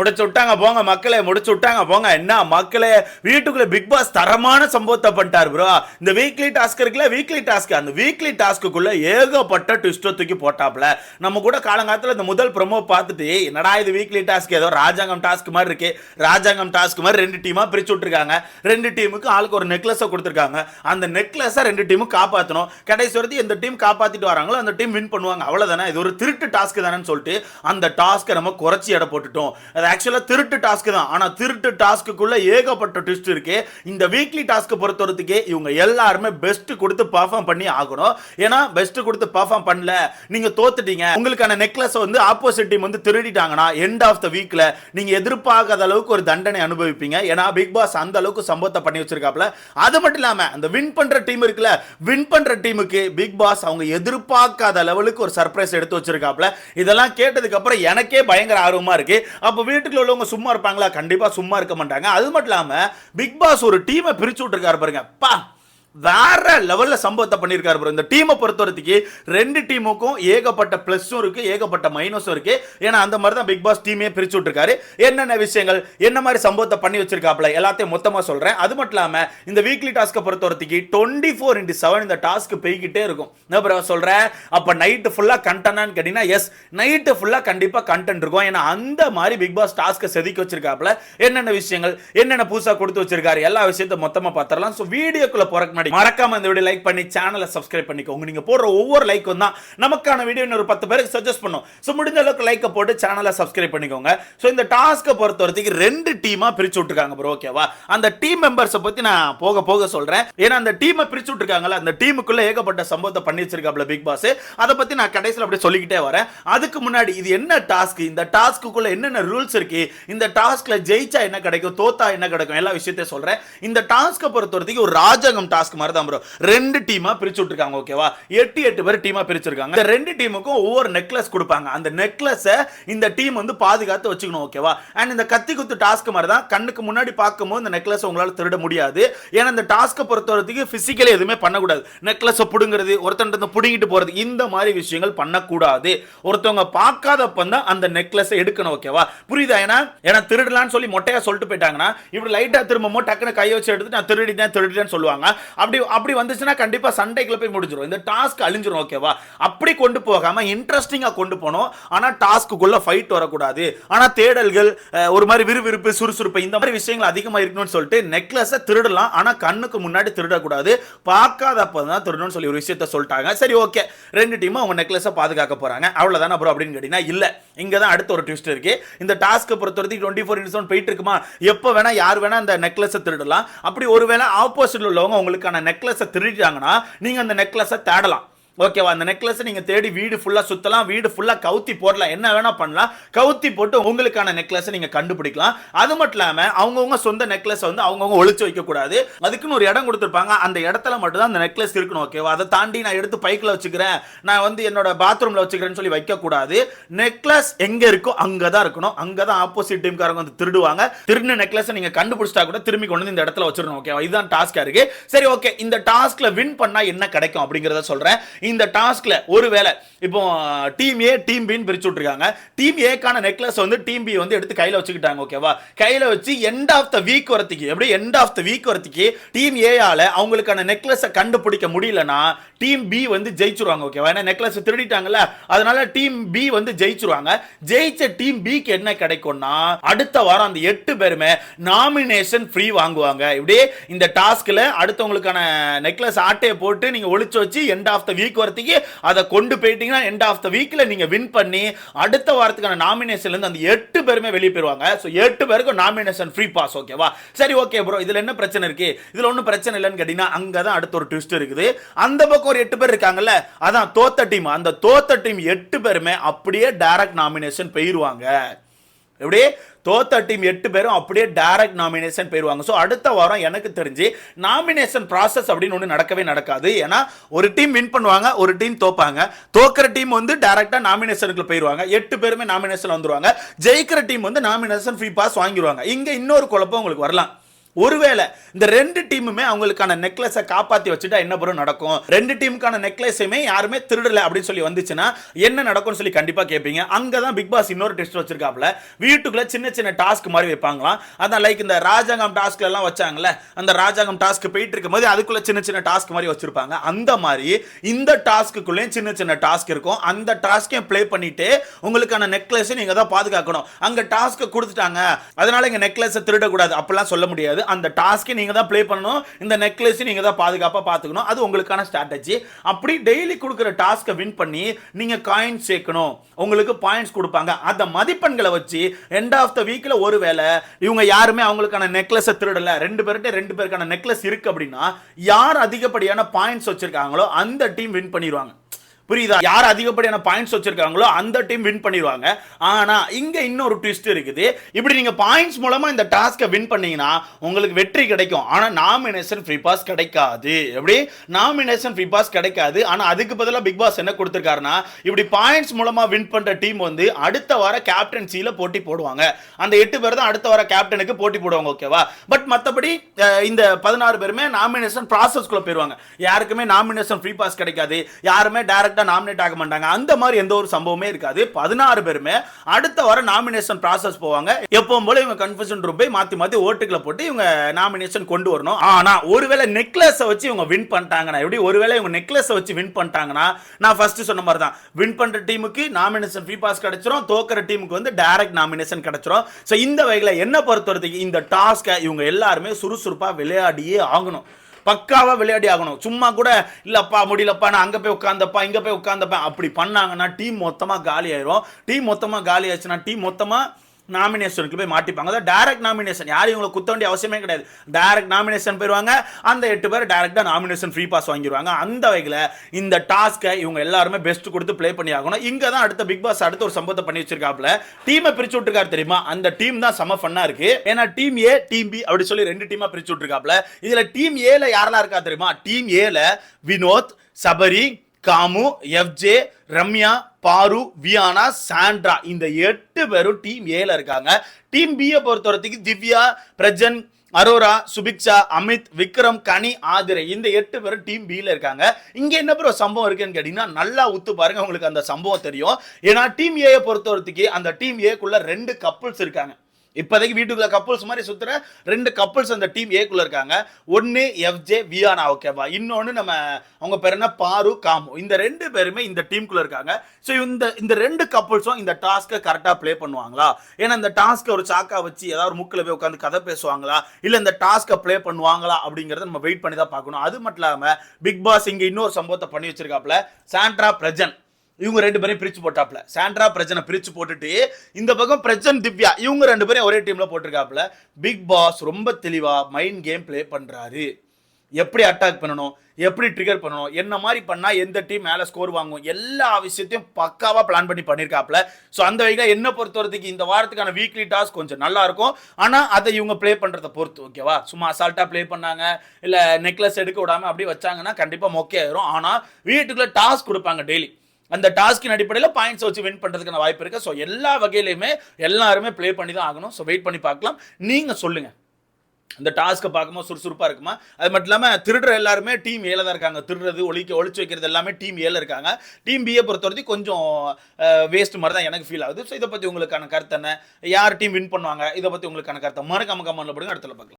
முடிச்சு விட்டாங்க போங்க மக்களே முடிச்சு விட்டாங்க போங்க. என்ன மக்களே வீட்டுக்குள்ள பிக் பாஸ் தரமான சம்பவத்தை பண்ணிட்டார் ப்ரோ இந்த வீக்லி டாஸ்க் இருக்குல்ல வீக்லி டாஸ்க் அந்த வீக்லி டாஸ்க்குள்ள ஏகப்பட்ட ட்விஸ்டோ தூக்கி போட்டாப்ல நம்ம கூட காலங்காலத்தில் இந்த முதல் ப்ரோமோ பார்த்துட்டு என்னடா இது வீக்லி டாஸ்க் ஏதோ ராஜாங்கம் டாஸ்க் மாதிரி இருக்கு. ராஜாங்கம் டாஸ்க் மாதிரி ரெண்டு டீமா பிரிச்சு விட்டுருக்காங்க. ரெண்டு டீமுக்கு ஆளுக்கு ஒரு நெக்லஸை கொடுத்துருக்காங்க. அந்த நெக்லஸை ரெண்டு டீமும் காப்பாற்றணும் கடைசி வரைக்கும் எந்த டீம் காப்பாற்றிட்டு வராங்களோ அந்த டீம் வின் பண்ணுவாங்க. அவ்வளோதானே இது ஒரு திருட்டு டாஸ்க் தானேன்னு சொல்லிட்டு அந்த டாஸ்க்கை நம்ம குறைச்சி எடை போட்டுட்டோம். அதை ஆக்சுவலாக திருட்டு டாஸ்க் தான். ஆனால் திருட்டு டாஸ்க்குள்ளே ஏகப்பட்ட ட்விஸ்ட் இருக்கு. இந்த வீக்லி டாஸ்க் பொறுத்தவரத்துக்கே இவங்க எல்லாருமே பெஸ்ட் கொடுத்து பர்ஃபார்ம் பண்ணி ஆகணும். ஏன்னா பெஸ்ட் கொடுத்து பர்ஃபார்ம் பண்ணல. நீங்க தோத்துட்டீங்க. உங்களுக்கான நெக்லஸ் வந்து ஆப்போசிட் டீம் வந்து திருடிட்டாங்கன்னா எண்ட் ஆஃப் த வீக்ல நீங்க எதிர்பார்க்காத அளவுக்கு ஒரு தண்டனை அனுபவிப்பீங்க. ஏன்னா பிக் பாஸ் அந்த அளவுக்கு சம்பவத்தை பண்ணி வச்சிருக்காப்ல அது மட்டும் இல்லாம அந்த வின் பண்ற டீம் இருக்குல்ல வின் பண்ற டீமுக்கு பிக் பாஸ் அவங்க எதிர்பார்க்காத லெவலுக்கு ஒரு சர்ப்ரைஸ் எடுத்து வச்சிருக்காப்ல இதெல்லாம் கேட்டதுக்கு அப்புறம் எனக்கே பயங்கர ஆர்வமா இருக்கு. அப்போ வீட்டுக்குள்ள உள்ளவங்க சும்மா இருப்பாங்களா? கண்டிப்பா சும்மா இருக்க மாட்டாங்க. அது மட்டும் இல்லாம பிக் பாஸ் ஒரு டீமை பிரிச்சு விட்டுருக்காரு பாருங்க. பா வேற லெவல்ல சம்பவத்தை பண்ணியிருக்காரு ப்ரோ இந்த டீமை பொறுத்த வரைக்கும் ரெண்டு டீமுக்கும் ஏகப்பட்ட பிளஸும் இருக்கு ஏகப்பட்ட மைனஸும் இருக்கு. ஏன்னா அந்த மாதிரி தான் பிக் பாஸ் டீமே பிரிச்சு விட்டுருக்காரு. என்னென்ன விஷயங்கள் என்ன மாதிரி சம்பவத்தை பண்ணி வச்சிருக்காப்ல எல்லாத்தையும் மொத்தமா சொல்றேன். அது மட்டும் இல்லாம இந்த வீக்லி டாஸ்க்கை பொறுத்த வரைக்கும் டுவெண்ட்டி ஃபோர் இன்டி செவன் இந்த டாஸ்க் போய்கிட்டே இருக்கும். என்ன ப்ரோ சொல்றேன்? அப்ப நைட்டு ஃபுல்லா கண்டனான்னு கேட்டீங்கன்னா எஸ் நைட்டு ஃபுல்லா கண்டிப்பா கண்டென்ட் இருக்கும். ஏன்னா அந்த மாதிரி பிக் பாஸ் டாஸ்க்கை செதுக்கி வச்சிருக்காப்ல என்னென்ன விஷயங்கள் என்னென்ன புதுசா கொடுத்து வச்சிருக்காரு எல்லா விஷயத்தையும் மொத்தமா பார்த்துடலாம். ஸோ வீடியோக்குள்ள போறக்கு முன்னாடி மறக்காம இந்த வீடியோ லைக் பண்ணி சேனலை சப்ஸ்கிரைப் பண்ணிக்கோங்க. நீங்க போடுற ஒவ்வொரு லைக்கும் தான் நமக்கான வீடியோ இன்னொரு பத்து பேருக்கு சஜஸ்ட் பண்ணும். ஸோ முடிஞ்ச அளவுக்கு லைக்கை போட்டு சேனலை சப்ஸ்கிரைப் பண்ணிக்கோங்க. ஸோ இந்த டாஸ்க்கை பொறுத்த வரைக்கும் ரெண்டு டீமா பிரிச்சு விட்டுருக்காங்க ப்ரோ ஓகேவா அந்த டீம் மெம்பர்ஸை பத்தி நான் போக போக சொல்றேன். ஏன்னா அந்த டீமை பிரிச்சு விட்டுருக்காங்கல்ல அந்த டீமுக்குள்ள ஏகப்பட்ட சம்பவத்தை பண்ணி வச்சிருக்காப்ல பிக் பாஸ் அதை பத்தி நான் கடைசியில் அப்படியே சொல்லிக்கிட்டே வரேன். அதுக்கு முன்னாடி இது என்ன டாஸ்க் இந்த டாஸ்க்குள்ள என்னென்ன ரூல்ஸ் இருக்கு? இந்த டாஸ்க்ல ஜெயிச்சா என்ன கிடைக்கும்? தோத்தா என்ன கிடைக்கும்? எல்லா விஷயத்தையும் சொல்றேன். இந்த டாஸ்க்கை பொறுத்த வரைக்கும் ஒரு ராஜகம் டாஸ்க் மாதிரி தான் ப்ரோ ரெண்டு டீமா பிரிச்சு விட்டுருக்காங்க ஓகேவா எட்டு எட்டு பேர் டீமா பிரிச்சிருக்காங்க. இந்த ரெண்டு டீமுக்கும் ஒவ்வொரு நெக்லஸ் கொடுப்பாங்க. அந்த நெக்லஸை இந்த டீம் வந்து பாதுகாத்து வச்சுக்கணும் ஓகேவா அண்ட் இந்த கத்தி குத்து டாஸ்க் மாதிரி தான் கண்ணுக்கு முன்னாடி பார்க்கும்போது இந்த நெக்லஸ் உங்களால திருட முடியாது. ஏன்னா இந்த டாஸ்க்கை பொறுத்த வரைக்கும் பிசிக்கலி எதுவுமே பண்ணக்கூடாது. நெக்லஸை பிடுங்கிறது ஒருத்தன் பிடுங்கிட்டு போறது இந்த மாதிரி விஷயங்கள் பண்ணக்கூடாது. ஒருத்தவங்க பார்க்காதப்ப தான் அந்த நெக்லஸை எடுக்கணும் ஓகேவா புரியுதா ஏன்னா ஏன்னா திருடலாம்னு சொல்லி மொட்டையா சொல்லிட்டு போயிட்டாங்கன்னா இப்படி லைட்டா திரும்பமோ டக்குனு கையை வச்சு எடுத்து நான் திருடிட்டேன் திருடிட்டேன்னு சொல்லுவாங்க. அப்படி அப்படி வந்துச்சுன்னா கண்டிப்பாக சண்டைக்குள்ள போய் முடிஞ்சிடும் இந்த டாஸ்க் அழிஞ்சிரும் ஓகேவா அப்படி கொண்டு போகாமல் இன்ட்ரெஸ்டிங்காக கொண்டு போகணும் ஆனால் டாஸ்க்குள்ளே ஃபைட் வரக்கூடாது. ஆனால் தேடல்கள் ஒரு மாதிரி விறுவிறுப்பு சுறுசுறுப்பு இந்த மாதிரி விஷயங்கள் அதிகமாக இருக்கணும்னு சொல்லிட்டு நெக்லஸை திருடலாம். ஆனால் கண்ணுக்கு முன்னாடி திருடக்கூடாது. பார்க்காதப்ப தான் திருடணும்னு சொல்லி ஒரு விஷயத்த சொல்லிட்டாங்க. சரி ஓகே ரெண்டு டீமும் அவங்க நெக்லஸை பாதுகாக்க போகிறாங்க அவ்வளவுதானே அப்புறம் அப்படின்னு கேட்டிங்கன்னா இல்லை. இங்கே தான் அடுத்த ஒரு ட்விஸ்ட் இருக்குது இந்த டாஸ்க்கை பொறுத்த வரைக்கும் டுவெண்ட்டி ஃபோர் இன்ஸ் போயிட்டு இருக்குமா? எப்போ வேணால் யார் வேணால் அந்த நெக்லஸை திருடலாம். அப்படி ஒருவேளை ஆப்போசிட்டில் உள்ளவங்க உங்களுக்கான நெக்லஸை திருடிட்டாங்கன்னா நீங்க அந்த நெக்லஸை தேடலாம். ஓகேவா அந்த நெக்லஸ் நீங்கள் தேடி வீடு ஃபுல்லாக சுற்றலாம் வீடு ஃபுல்லாக கவுத்தி போடலாம். என்ன வேணால் பண்ணலாம். கவுத்தி போட்டு உங்களுக்கான நெக்லஸை நீங்கள் கண்டுபிடிக்கலாம். அது மட்டும் இல்லாமல் அவங்கவுங்க சொந்த நெக்லஸை வந்து அவங்கவுங்க ஒழிச்சு வைக்கக்கூடாது. அதுக்குன்னு ஒரு இடம் கொடுத்துருப்பாங்க. அந்த இடத்துல மட்டும்தான் அந்த நெக்லஸ் இருக்கணும் ஓகேவா? அதை தாண்டி நான் எடுத்து பைக்கில் வச்சுக்கிறேன். நான் வந்து என்னோட பாத்ரூமில் வச்சுக்கிறேன்னு சொல்லி வைக்கக்கூடாது. நெக்லஸ் எங்கே இருக்கோ அங்கே தான் இருக்கணும். அங்கே தான் ஆப்போசிட் டீம்காரங்க வந்து திருடுவாங்க. திருடின நெக்லஸை நீங்கள் கண்டுபிடிச்சிட்டா கூட திரும்பி கொண்டு வந்து இந்த இடத்துல வச்சிடணும் ஓகேவா? இதுதான் டாஸ்க்காக இருக்குது சரி ஓகே. இந்த டாஸ்கில் வின் பண்ணால் என்ன கிடைக்கும் அப்படிங்கிறத சொல்கிறேன் இந்த டாஸ்க்ல ஒருவேளை இப்போ டீம் ஏ டீம் பின்னு பிரிச்சு விட்டுருக்காங்க. டீம் ஏக்கான நெக்லஸ் வந்து டீம் பி வந்து எடுத்து கையில வச்சுக்கிட்டாங்க ஓகேவா கையில வச்சு எண்ட் ஆஃப் த வீக் வரத்துக்கு எப்படி எண்ட் ஆஃப் த வீக் வரத்துக்கு டீம் ஏயால அவங்களுக்கான நெக்லஸை கண்டுபிடிக்க முடியலனா டீம் பி வந்து ஜெயிச்சிருவாங்க ஓகேவா ஏன்னா நெக்லஸ் திருடிட்டாங்கல்ல அதனால டீம் பி வந்து ஜெயிச்சிருவாங்க. ஜெயிச்ச டீம் பிக்கு என்ன கிடைக்கும்னா அடுத்த வாரம் அந்த எட்டு பேருமே நாமினேஷன் ஃப்ரீ வாங்குவாங்க. இப்படியே இந்த டாஸ்க்ல அடுத்தவங்களுக்கான நெக்லஸ் ஆட்டையை போட்டு நீங்க ஒழிச்சு வச்சு எண்ட் ஆஃப் த வீக் வரத்துக்கு அதை கொண்டு போயிட்டீங்கன்னா எண்ட் ஆஃப் த வீக்கில் நீங்க வின் பண்ணி அடுத்த வாரத்துக்கான நாமினேஷன்ல இருந்து அந்த எட்டு பேருமே வெளியே போயிடுவாங்க ஸோ எட்டு பேருக்கும் நாமினேஷன் ஃப்ரீ பாஸ் ஓகேவா சரி ஓகே ப்ரோ இதுல என்ன பிரச்சனை இருக்கு? இதுல ஒன்றும் பிரச்சனை இல்லைன்னு கேட்டீங்கன்னா அங்கதான் அடுத்த ஒரு ட்விஸ்ட் இருக்குது. அந்த பக்கம் ஒரு எட்டு பேர் இருக்காங்கல்ல அதான் தோத்த டீம் அந்த தோத்த டீம் எட்டு பேருமே அப்படியே டைரக்ட் நாமினேஷன் போயிடுவாங்க எப்படி? தோத்த டீம் எட்டு பேரும் அப்படியே டைரக்ட் நாமினேஷன் போயிடுவாங்க. ஸோ அடுத்த வாரம் எனக்கு தெரிஞ்சு நாமினேஷன் ப்ராசஸ் அப்படின்னு ஒன்று நடக்கவே நடக்காது. ஏன்னா ஒரு டீம் வின் பண்ணுவாங்க ஒரு டீம் தோப்பாங்க. தோக்கிற டீம் வந்து டைரக்டாக நாமினேஷனுக்கு போயிடுவாங்க. எட்டு பேருமே நாமினேஷன் வந்துருவாங்க. ஜெயிக்கிற டீம் வந்து நாமினேஷன் ஃப்ரீ பாஸ் வாங்கிடுவாங்க இங்கே இன்னொரு குழப்பம் உங்களுக்கு வரலாம். ஒருவேளை இந்த ரெண்டு டீமுமே அவங்களுக்கான நெக்லஸை காப்பாற்றி வச்சுட்டா என்ன ப்ரோ நடக்கும்? ரெண்டு டீமுக்கான நெக்லஸையுமே யாருமே திருடலை அப்படின்னு சொல்லி வந்துச்சுன்னா என்ன நடக்கும்னு சொல்லி கண்டிப்பாக கேட்பீங்க அங்கே தான் பிக் பாஸ் இன்னொரு டெஸ்ட் வச்சிருக்காப்புல. வீட்டுக்குள்ளே சின்ன சின்ன டாஸ்க் மாதிரி வைப்பாங்களாம். அதான் லைக் இந்த ராஜாங்கம் டாஸ்க்ல எல்லாம் வச்சாங்கல்ல. அந்த ராஜாங்கம் டாஸ்க் போயிட்டு இருக்கும்போது அதுக்குள்ளே சின்ன சின்ன டாஸ்க் மாதிரி வச்சிருப்பாங்க. அந்த மாதிரி இந்த டாஸ்க்குள்ளேயும் சின்ன சின்ன டாஸ்க் இருக்கும். அந்த டாஸ்க்கையும் ப்ளே பண்ணிட்டு உங்களுக்கான நெக்லஸை நீங்கள் தான் பாதுகாக்கணும். அங்கே டாஸ்க்கு கொடுத்துட்டாங்க. அதனால இங்கே நெக்லஸை திருடக்கூடாது. அப்படிலாம் சொல்ல முடியாது. அந்த டாஸ்க்கை நீங்க தான் ப்ளே பண்ணணும். இந்த நெக்லஸை நீங்க தான் பாதுகாப்பா பார்த்துக்கணும் அது உங்களுக்கான ஸ்ட்ராட்டஜி அப்படி டெய்லி கொடுக்குற டாஸ்க்கை வின் பண்ணி நீங்க காயின்ஸ் சேர்க்கணும். உங்களுக்கு பாயிண்ட்ஸ் கொடுப்பாங்க. அந்த மதிப்பெண்களை வச்சு எண்ட் ஆஃப் த வீக்ல ஒருவேளை இவங்க யாருமே அவங்களுக்கான நெக்லஸை திருடலை. ரெண்டு பேர்கிட்ட ரெண்டு பேருக்கான நெக்லஸ் இருக்கு அப்படின்னா யார் அதிகப்படியான பாயிண்ட்ஸ் வச்சுருக்காங்களோ அந்த டீம் வின் பண்ணிடுவாங்க புரியுதா? யார் அதிகப்படியான பாயிண்ட்ஸ் வச்சிருக்காங்களோ அந்த டீம் வின் பண்ணிடுவாங்க. ஆனா இங்க இன்னொரு ட்விஸ்ட் இருக்குது. இப்படி நீங்க பாயிண்ட்ஸ் மூலமா இந்த டாஸ்க்கை வின் பண்ணீங்கன்னா உங்களுக்கு வெற்றி கிடைக்கும். ஆனா நாமினேஷன் ஃப்ரீ பாஸ் கிடைக்காது. எப்படி? நாமினேஷன் ஃப்ரீ பாஸ் கிடைக்காது. ஆனா அதுக்கு பதிலா பிக் பாஸ் என்ன கொடுத்துருக்காருன்னா இப்படி பாயிண்ட்ஸ் மூலமா வின் பண்ற டீம் வந்து அடுத்த வார கேப்டன்சியில் போட்டி போடுவாங்க. அந்த எட்டு பேர் தான் அடுத்த வார கேப்டனுக்கு போட்டி போடுவாங்க ஓகேவா பட் மத்தபடி இந்த பதினாறு பேருமே நாமினேஷன் ப்ராசஸ்க்குள்ள போயிருவாங்க யாருக்குமே நாமினேஷன் ஃப்ரீ பாஸ் கிடைக்காது. யாருமே டைரக்டா நாமினேட் ஆக மாட்டாங்க. அந்த மாதிரி எந்த ஒரு சம்பவமே இருக்காது. பதினாறு பேருமே அடுத்த வாரம் நாமினேஷன் ப்ராசஸ் போவாங்க. எப்பவும் போல இவங்க கன்ஃபியூஷன் ரூம் போய் மாற்றி மாற்றி ஓட்டுகளை போட்டு இவங்க நாமினேஷன் கொண்டு வரணும். ஆனா ஒருவேளை நெக்லஸை வச்சு இவங்க வின் பண்ணிட்டாங்கன்னா எப்படி? ஒருவேளை இவங்க நெக்லஸை வச்சு வின் பண்ணிட்டாங்கன்னா நான் ஃபர்ஸ்ட் சொன்ன மாதிரி தான். வின் பண்ணுற டீமுக்கு நாமினேஷன் ஃப்ரீ பாஸ் கிடைச்சிரும். தோக்கிற டீமுக்கு வந்து டைரக்ட் நாமினேஷன் கிடைச்சிரும். ஸோ இந்த வகையில் என்ன பொறுத்தவரைக்கும் இந்த டாஸ்க்கை இவங்க எல்லாருமே சுறுசுறுப்பாக விளையாடியே ஆகணும். பக்காவாக விளையாடி ஆகணும் சும்மா கூட இல்லைப்பா முடியலப்பா நான் அங்கே போய் உட்காந்தப்பா இங்கே போய் உட்காந்தப்பா அப்படி பண்ணாங்கன்னா டீம் மொத்தமாக காலி ஆயிரும் டீம் மொத்தமாக காலி ஆச்சுன்னா டீம் மொத்தமாக நாமினேஷனுக்கு போய் மாட்டிப்பாங்க. அதாவது டைரக்ட் நாமினேஷன் யாரும் இவங்களை குத்த வேண்டிய அவசியமே கிடையாது. டைரக்ட் நாமினேஷன் போயிடுவாங்க. அந்த எட்டு பேர் டேரெக்டாக நாமினேஷன் ஃப்ரீ பாஸ் வாங்கிடுவாங்க. அந்த வகையில் இந்த டாஸ்க்கை இவங்க எல்லாருமே பெஸ்ட் கொடுத்து ப்ளே பண்ணி ஆகணும். இங்கே தான் அடுத்த பிக் பாஸ் அடுத்த ஒரு சம்பவத்தை பண்ணி வச்சிருக்காப்புல. டீமை பிரிச்சு விட்டுருக்காரு தெரியுமா? அந்த டீம் தான் செம ஃபன்னாக இருக்கு. ஏன்னா டீம் ஏ டீம் பி அப்படி சொல்லி ரெண்டு டீமாக பிரிச்சு விட்டுருக்காப்புல. இதில் டீம் ஏல யாரெல்லாம் இருக்கா தெரியுமா? டீம் ஏல வினோத் சபரி காமு எஃப்ஜே ரம்யா பாரு வியானா சாண்ட்ரா. இந்த எட்டு பேரும் டீம் ஏல இருக்காங்க. டீம் பியை பொறுத்தவரத்துக்கு திவ்யா பிரஜன் அரோரா சுபிக்ஷா அமித் விக்ரம் கனி ஆதிரை. இந்த எட்டு பேரும் டீம் பியில் இருக்காங்க. இங்கே என்ன ப்ரோ சம்பவம் இருக்குன்னு கேட்டிங்கன்னா நல்லா உத்து பாருங்க உங்களுக்கு அந்த சம்பவம் தெரியும். ஏன்னா டீம் ஏயை பொறுத்தவரத்துக்கு அந்த டீம் ஏக்குள்ள ரெண்டு கப்புள்ஸ் இருக்காங்க. இப்போதைக்கு வீட்டுக்குள்ள கப்புள்ஸ் மாதிரி சுத்துற ரெண்டு கப்புள்ஸ் அந்த டீம் ஏக்குள்ள இருக்காங்க. ஒன்னு எஃப்ஜே வியானா ஓகேவா? இன்னொன்னு நம்ம அவங்க பேர் என்ன? பாரு காமு. இந்த ரெண்டு பேருமே இந்த டீமுக்குள்ள இருக்காங்க. ஸோ இந்த இந்த ரெண்டு கப்புள்ஸும் இந்த டாஸ்க்கை கரெக்டாக ப்ளே பண்ணுவாங்களா? ஏன்னா இந்த டாஸ்க்கை ஒரு சாக்கா வச்சு ஏதாவது ஒரு முக்கில் போய் உட்காந்து கதை பேசுவாங்களா? இல்லை இந்த டாஸ்க்கை ப்ளே பண்ணுவாங்களா? அப்படிங்கிறத நம்ம வெயிட் பண்ணி தான் பார்க்கணும். அது மட்டும் இல்லாமல் பிக் பாஸ் இங்கே இன்னொரு சம்பவத்தை பண்ணி வச்சிருக்காப்புல. சாண்ட்ரா பிரஜன் இவங்க ரெண்டு பேரையும் பிரிச்சு போட்டாப்ல. சாண்ட்ரா பிரச்சனை பிரிச்சு போட்டுட்டு இந்த பக்கம் பிரச்சன் திவ்யா இவங்க ரெண்டு பேரும் ஒரே டீம்ல போட்டிருக்காப்ல. பிக் பாஸ் ரொம்ப தெளிவா மைண்ட் கேம் ப்ளே பண்றாரு. எப்படி அட்டாக் பண்ணணும் எப்படி ட்ரிகர் பண்ணணும் என்ன மாதிரி பண்ணால் எந்த டீம் மேலே ஸ்கோர் வாங்கும் எல்லா விஷயத்தையும் பக்காவாக பிளான் பண்ணி பண்ணியிருக்காப்ல ஸோ அந்த வகையில் என்ன பொறுத்தவரத்துக்கு இந்த வாரத்துக்கான வீக்லி டாஸ்க் கொஞ்சம் நல்லா இருக்கும். அதை இவங்க ப்ளே பண்ணுறத பொறுத்து ஓகேவா சும்மா அசால்ட்டாக ப்ளே பண்ணாங்க இல்லை நெக்லஸ் எடுக்க விடாமல் அப்படி வச்சாங்கன்னா கண்டிப்பாக மொக்கே ஆயிரும். ஆனால் வீட்டுக்குள்ள டாஸ்க் கொடுப்பாங்க டெய்லி அந்த டாஸ்கின் அடிப்படையில் பாயிண்ட்ஸ் வச்சு வின் பண்ணுறதுக்கான வாய்ப்பு இருக்குது ஸோ எல்லா வகையிலையுமே எல்லாருமே ப்ளே பண்ணி தான் ஆகணும். ஸோ வெயிட் பண்ணி பார்க்கலாம். நீங்கள் சொல்லுங்கள் இந்த டாஸ்க்கை பார்க்கும்போது சுறுசுறுப்பாக இருக்குமா? அது மட்டும் இல்லாமல் திருடுற எல்லாருமே டீம் ஏல தான் இருக்காங்க. திருடுறது ஒழிக்க ஒழிச்சு வைக்கிறது எல்லாமே டீம் ஏல இருக்காங்க. டீம் பியை பொறுத்தவரைக்கும் கொஞ்சம் வேஸ்ட் மாதிரி தான் எனக்கு ஃபீல் ஆகுது. ஸோ இதை பற்றி உங்களுக்கான கருத்து என்ன? யார் டீம் வின் பண்ணுவாங்க? இதை பற்றி உங்களுக்கான கருத்தை மறக்காம கமெண்ட்ல போடுங்க. அடுத்த பார்க்கலாம்.